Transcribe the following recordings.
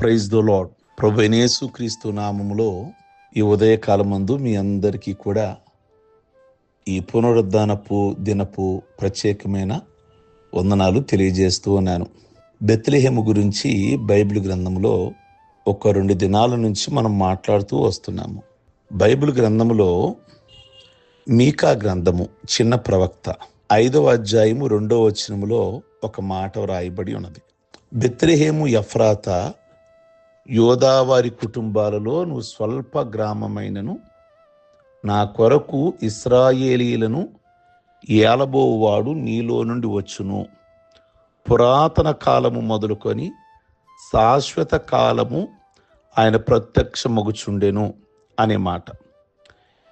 Praise the Lord ప్రభు యేసు క్రీస్తు నామములో ఈ ఉదయకాలమందు మీ అందరికీ కూడా ఈ పునరుద్ధానపు దినపు ప్రత్యేకమైన వందనాలు తెలియజేస్తూ ఉన్నాను. బెత్లెహేము గురించి బైబిల్ గ్రంథంలో ఒక రెండు దినాల నుంచి మనం మాట్లాడుతూ వస్తున్నాము. బైబిల్ గ్రంథములో మీకా గ్రంథము చిన్న ప్రవక్త ఐదవ అధ్యాయము రెండవ వచనములో ఒక మాట వ్రాయబడి ఉన్నది. బెత్లెహేము ఎఫ్రాత యోదావారి కుటుంబాలలో నువ్వు స్వల్ప గ్రామమైనను నా కొరకు ఇస్రాయేలీలను ఏలబోవాడు నీలో నుండి వచ్చును. పురాతన కాలము మొదలుకొని శాశ్వత కాలము ఆయన ప్రత్యక్ష మగుచుండెను అనే మాట.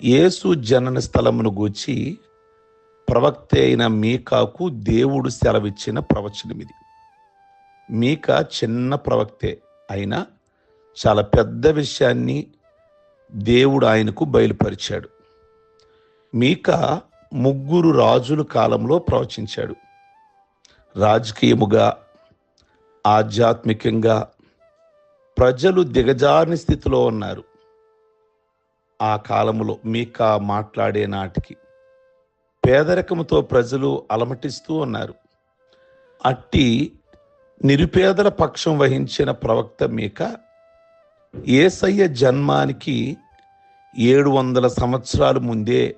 యేసు జనన స్థలమును గూర్చి ప్రవక్త అయిన మీకాకు దేవుడు సెలవిచ్చిన ప్రవచనమిది. మీకా మీక చిన్న ప్రవక్తే అయినా చాలా పెద్ద విషయాన్ని దేవుడు ఆయనకు బయలుపరిచాడు. మీక ముగ్గురు రాజుల కాలంలో ప్రవచించాడు. రాజకీయముగా ఆధ్యాత్మికంగా ప్రజలు దిగజారిన స్థితిలో ఉన్నారు. ఆ కాలంలో మీక మాట్లాడే నాటికి పేదరికముతో ప్రజలు అలమటిస్తూ ఉన్నారు. అట్టి నిరుపేదల పక్షం వహించిన ప్రవక్త మీక ఏసయ్య జన్మానికి ఏడు వందల సంవత్సరాల ముందే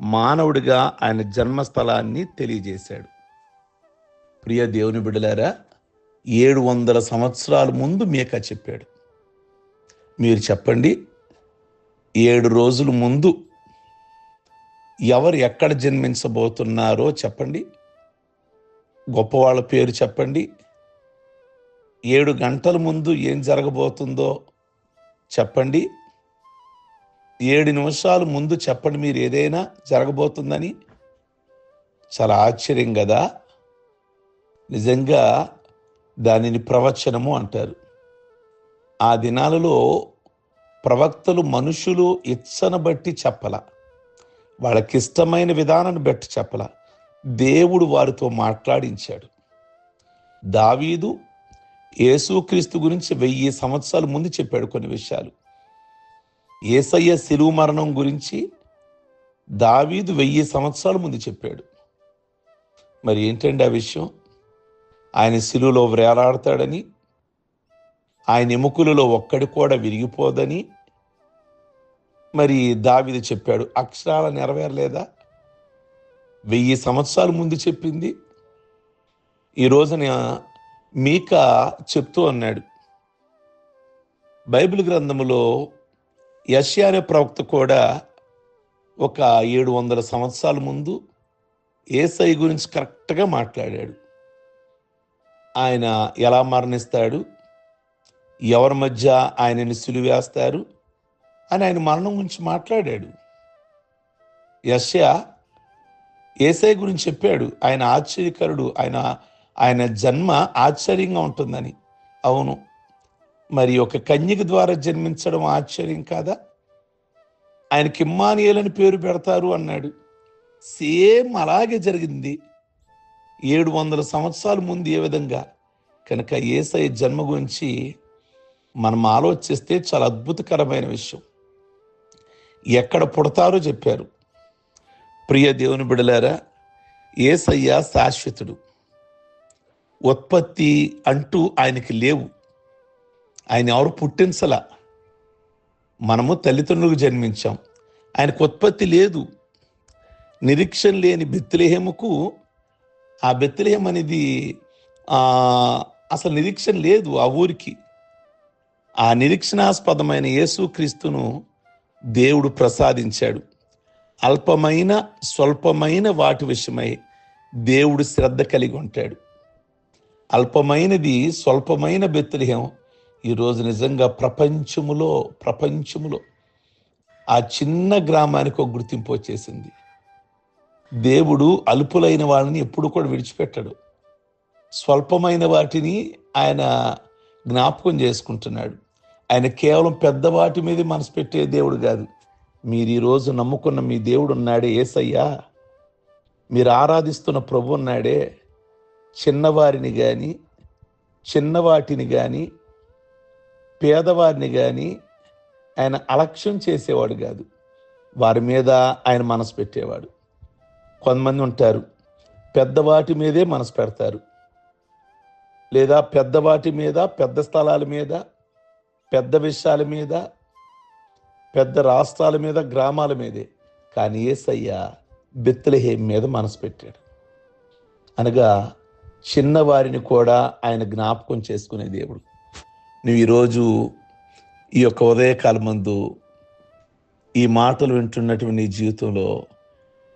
మానవుడిగా ఆయన జన్మస్థలాన్ని తెలియజేశాడు. ప్రియ దేవుని బిడలారా ఏడు వందల సంవత్సరాల ముందు మేక చెప్పాడు. మీరు చెప్పండి ఏడు రోజుల ముందు ఎవరు ఎక్కడ జన్మించబోతున్నారో చెప్పండి. గొప్పవాళ్ళ పేరు చెప్పండి. ఏడు గంటల ముందు ఏం జరగబోతుందో చెప్పండి. ఏడు నిమిషాలు ముందు చెప్పండి మీరు ఏదైనా జరగబోతుందని. చాలా ఆశ్చర్యం కదా. నిజంగా దానిని ప్రవచనము అంటారు. ఆ దినాలలో ప్రవక్తలు మనుషులు ఇచ్చను బట్టి చెప్పల. వాళ్ళకిష్టమైన విధానాన్ని బట్టి చెప్పల. దేవుడు వారితో మాట్లాడించాడు. దావీదు యేసుక్రీస్తు గురించి వెయ్యి సంవత్సరాల ముందు చెప్పాడు కొన్ని విషయాలు. ఏసయ్య శిలువు మరణం గురించి దావీదు వెయ్యి సంవత్సరాల ముందు చెప్పాడు. మరి ఏంటండి ఆ విషయం? ఆయన శిలువలో వ్రేలాడతాడని ఆయన ఎముకలలో ఒక్కడి కూడా విరిగిపోదని మరి దావిది చెప్పాడు. అక్షరాల నెరవేరలేదా? వెయ్యి సంవత్సరాల ముందు చెప్పింది. ఈ రోజున మీక చెప్తూ అన్నాడు. బైబిల్ గ్రంథములో యష్యా అనే ప్రవక్త కూడా ఒక ఏడు వందల సంవత్సరాల ముందు ఏసై గురించి కరెక్ట్గా మాట్లాడాడు. ఆయన ఎలా మరణిస్తాడు? ఎవరి మధ్య ఆయనని సులివేస్తారు? అని ఆయన మరణం గురించి మాట్లాడాడు. యష్యా ఏసై గురించి చెప్పాడు. ఆయన ఆశ్చర్యకరుడు. ఆయన ఆయన జన్మ ఆశ్చర్యంగా ఉంటుందని. అవును. మరి ఒక కన్యక ద్వారా జన్మించడం ఆశ్చర్యం కాదా? ఆయనకి ఇమ్మానియలని పేరు పెడతారు అన్నాడు. సేమ్ అలాగే జరిగింది. ఏడు వందల సంవత్సరాల ముందు ఏ విధంగా? కనుక ఏసై జన్మ గురించి మనం ఆలోచిస్తే చాలా అద్భుతకరమైన విషయం. ఎక్కడ పుడతారో చెప్పారు. ప్రియ దేవుని బిడలారా ఏసయ్య శాశ్వతుడు. ఉత్పత్తి అంటూ ఆయనకి లేవు. ఆయన ఎవరు పుట్టించలా. మనము తల్లిదండ్రులకు జన్మించాం. ఆయనకు ఉత్పత్తి లేదు. నిరీక్షణ లేని బెత్తిలేహముకు ఆ బెత్తిలేహం అనేది అసలు నిరీక్షణ లేదు ఆ ఊరికి. ఆ నిరీక్షణాస్పదమైన యేసుక్రీస్తును దేవుడు ప్రసాదించాడు. అల్పమైన స్వల్పమైన వాటి విషయమై దేవుడు శ్రద్ధ కలిగి ఉంటాడు. అల్పమైనది స్వల్పమైన బెత్తిలిహం. ఈరోజు నిజంగా ప్రపంచములో ప్రపంచములో ఆ చిన్న గ్రామానికి ఒక గుర్తింపు వచ్చేసింది. దేవుడు అల్పులైన వాళ్ళని ఎప్పుడు కూడా విడిచిపెట్టడు. స్వల్పమైన వాటిని ఆయన జ్ఞాపకం చేసుకుంటున్నాడు. ఆయన కేవలం పెద్ద వాటి మీద మనసు పెట్టే దేవుడు కాదు. మీరు ఈరోజు నమ్ముకున్న మీ దేవుడు ఉన్నాడే ఏసయ్యా. మీరు ఆరాధిస్తున్న ప్రభు ఉన్నాడే. చిన్నవారిని కానీ చిన్నవాటిని కానీ పేదవారిని కానీ ఆయన అలక్ష్యం చేసేవాడు కాదు. వారి మీద ఆయన మనసు పెట్టేవాడు. కొంతమంది ఉంటారు పెద్దవాటి మీదే మనసు పెడతారు. లేదా పెద్దవాటి మీద పెద్ద స్థలాల మీద పెద్ద విషయాల మీద పెద్ద రాష్ట్రాల మీద గ్రామాల మీదే. కానీ ఏసయ్య బెత్తలహేం మీద మనసు పెట్టాడు. అనగా చిన్నవారిని కూడా ఆయన జ్ఞాపకం చేసుకునే దేవుడు. నువ్వు ఈరోజు ఈ యొక్క ఉదయకాలం మందు ఈ మాటలు వింటున్నటువంటి నీ జీవితంలో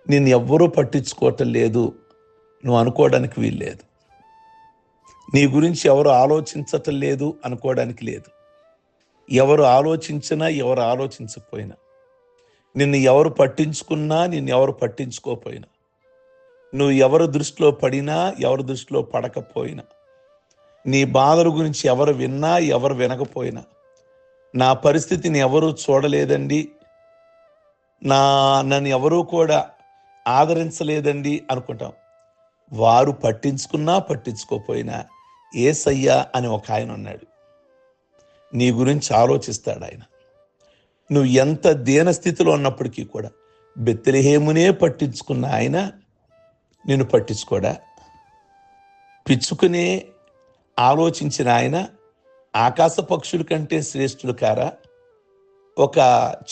నిన్ను ఎవ్వరూ పట్టించుకోవటం లేదు. నువ్వు అనుకోవడానికి వీల్లేదు. నీ గురించి ఎవరు ఆలోచించటం లేదు అనుకోవడానికి లేదు. ఎవరు ఆలోచించినా ఎవరు ఆలోచించకపోయినా. నిన్ను ఎవరు పట్టించుకున్నా నిన్ను ఎవరు పట్టించుకోపోయినా నువ్వు ఎవరు దృష్టిలో పడినా ఎవరి దృష్టిలో పడకపోయినా. నీ బాధల గురించి ఎవరు విన్నా ఎవరు వినకపోయినా. నా పరిస్థితిని ఎవరూ చూడలేదండి. నా నన్ను ఎవరూ కూడా ఆదరించలేదండి అనుకుంటాం. వారు పట్టించుకున్నా పట్టించుకోపోయినా ఏసయ్యా అని ఒక ఆయన ఉన్నాడు. నీ గురించి ఆలోచిస్తాడు ఆయన. నువ్వు ఎంత దీనస్థితిలో ఉన్నప్పటికీ కూడా బెత్తలిహేమునే పట్టించుకున్న ఆయన నిన్ను పట్టించుకోడా? పిచ్చుకునే ఆలోచించిన ఆయన ఆకాశ పక్షుల కంటే శ్రేష్ఠులు కారా? ఒక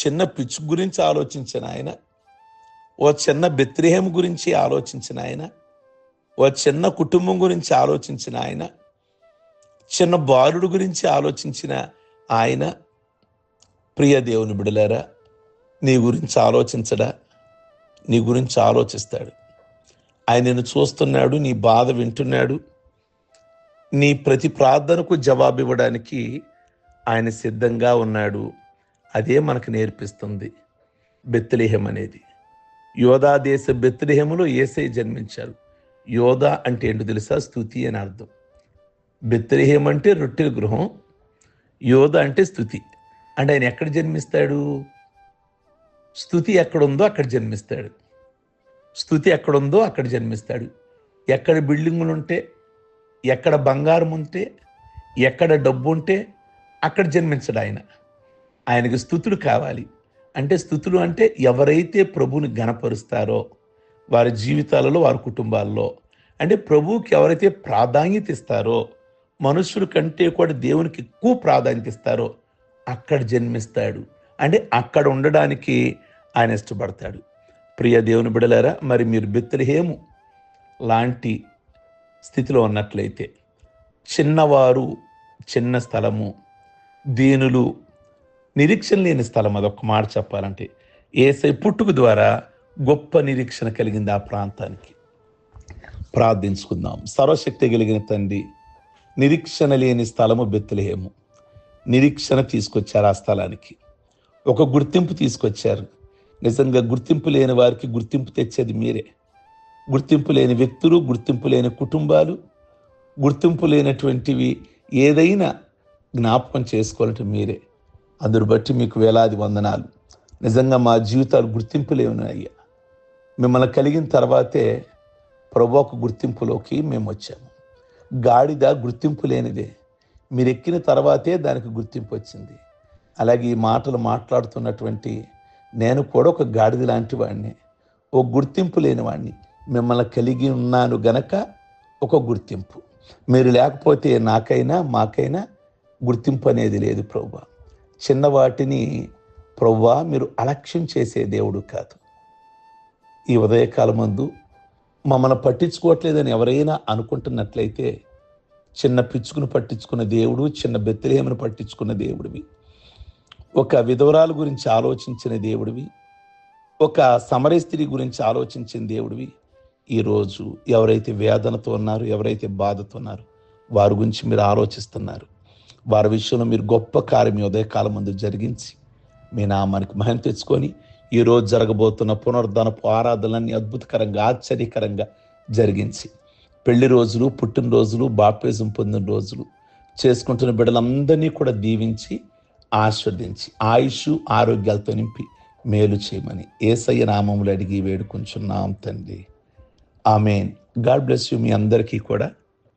చిన్న పిచ్చు గురించి ఆలోచించిన ఆయన ఓ చిన్న బెత్రిహేం గురించి ఆలోచించిన ఆయన ఓ చిన్న కుటుంబం గురించి ఆలోచించిన ఆయన చిన్న బాలుడు గురించి ఆలోచించిన ఆయన. ప్రియ దేవుని బిడలేరా నీ గురించి ఆలోచించడా? నీ గురించి ఆలోచిస్తాడు. ఆయన నిన్ను చూస్తున్నాడు నీ బాధ వింటున్నాడు. నీ ప్రతి ప్రార్థనకు జవాబు ఇవ్వడానికి ఆయన సిద్ధంగా ఉన్నాడు. అదే మనకు నేర్పిస్తుంది బెత్తిలేహం అనేది. యోధా దేశ బెత్తిలేహములో ఏసై జన్మించారు. యోధా అంటే ఏంటో తెలుసా? స్థుతి అని అర్థం. బెత్తిలేహం అంటే రొట్టెల గృహం యోధ అంటే స్థుతి. అంటే ఆయన ఎక్కడ జన్మిస్తాడు? స్థుతి ఎక్కడుందో అక్కడ జన్మిస్తాడు. స్థుతి ఎక్కడుందో అక్కడ జన్మిస్తాడు. ఎక్కడ బిల్డింగులు ఉంటే ఎక్కడ బంగారం ఉంటే ఎక్కడ డబ్బు ఉంటే అక్కడ జన్మించడు ఆయన. ఆయనకు స్థుతులు కావాలి. అంటే స్థుతులు అంటే ఎవరైతే ప్రభువుని గణపరుస్తారో వారి జీవితాలలో వారి కుటుంబాల్లో అంటే ప్రభువుకి ఎవరైతే ప్రాధాన్యత ఇస్తారో మనుషుల కంటే కూడా దేవునికి ఎక్కువ ప్రాధాన్యత ఇస్తారో అక్కడ జన్మిస్తాడు. అంటే అక్కడ ఉండడానికి ఆయన ఇష్టపడతాడు. ప్రియ దేవుని బిడలారా మరి మీరు బెత్తలహేము లాంటి స్థితిలో ఉన్నట్లయితే చిన్నవారు చిన్న స్థలము దీనులు నిరీక్షణ లేని స్థలం అదొక మాట చెప్పాలంటే ఏసై పుట్టుకు ద్వారా గొప్ప నిరీక్షణ కలిగింది ఆ ప్రాంతానికి. ప్రార్థించుకుందాం. సర్వశక్తి కలిగిన తండ్రి నిరీక్షణ లేని స్థలము బెత్తలేము నిరీక్షణ తీసుకొచ్చారు ఆ స్థలానికి. ఒక గుర్తింపు తీసుకొచ్చారు. నిజంగా గుర్తింపు లేని వారికి గుర్తింపు తెచ్చేది మీరే. గుర్తింపు లేని వ్యక్తులు గుర్తింపు లేని కుటుంబాలు గుర్తింపు లేనటువంటివి ఏదైనా జ్ఞాపకం చేసుకోవాలంటే మీరే. అందును బట్టి మీకు వేలాది వందనాలు. నిజంగా మా జీవితాలు గుర్తింపు లేవునయ్యా మిమ్మల్ని కలిగిన తర్వాతే ప్రభు గుర్తింపులోకి మేము వచ్చాము. గాడిద గుర్తింపు లేనిదే. మీరు ఎక్కిన తర్వాతే దానికి గుర్తింపు వచ్చింది. అలాగే ఈ మాటలు మాట్లాడుతున్నటువంటి నేను కూడా ఒక గాడిద లాంటి వాడిని. ఓ గుర్తింపు లేని వాడిని. మిమ్మల్ని కలిగి ఉన్నాను గనక ఒక గుర్తింపు. మీరు లేకపోతే నాకైనా మాకైనా గుర్తింపు అనేది లేదు ప్రభు. చిన్నవాటిని ప్రవ్వా మీరు అలక్ష్యం చేసే దేవుడు కాదు. ఈ ఉదయకాలమందు మమ్మల్ని పట్టించుకోవట్లేదని ఎవరైనా అనుకుంటున్నట్లయితే చిన్న పిచ్చుకును పట్టించుకున్న దేవుడు చిన్న బెత్తిలేమను పట్టించుకున్న దేవుడివి. ఒక విధవరాలు గురించి ఆలోచించిన దేవుడివి ఒక సమర స్త్రీ గురించి ఆలోచించిన దేవుడివి. ఈరోజు ఎవరైతే వేదనతో ఉన్నారు ఎవరైతే బాధతో ఉన్నారు వారి గురించి మీరు ఆలోచిస్తున్నారు. వారి విషయంలో మీరు గొప్ప కార్యం ఉదయకాలం ముందు జరిగించి మీ నామానికి మహిమ తెచ్చుకొని ఈరోజు జరగబోతున్న పునరుద్ధరణపు ఆరాధనలన్నీ అద్భుతకరంగా ఆశ్చర్యకరంగా జరిగించి పెళ్ళి రోజులు పుట్టినరోజులు బాప్తిజం పొందిన రోజులు చేసుకుంటున్న బిడ్డలందరినీ కూడా దీవించి ఆస్వాదించి ఆయుష్ ఆరోగ్యాలతో నింపి మేలు చేయమని ఏసయ్య నామములు అడిగి వేడుకుంటున్నాం తండ్రి. ఆమెన్. గాడ్ బ్లెస్ యూ మీ అందరికీ కూడా.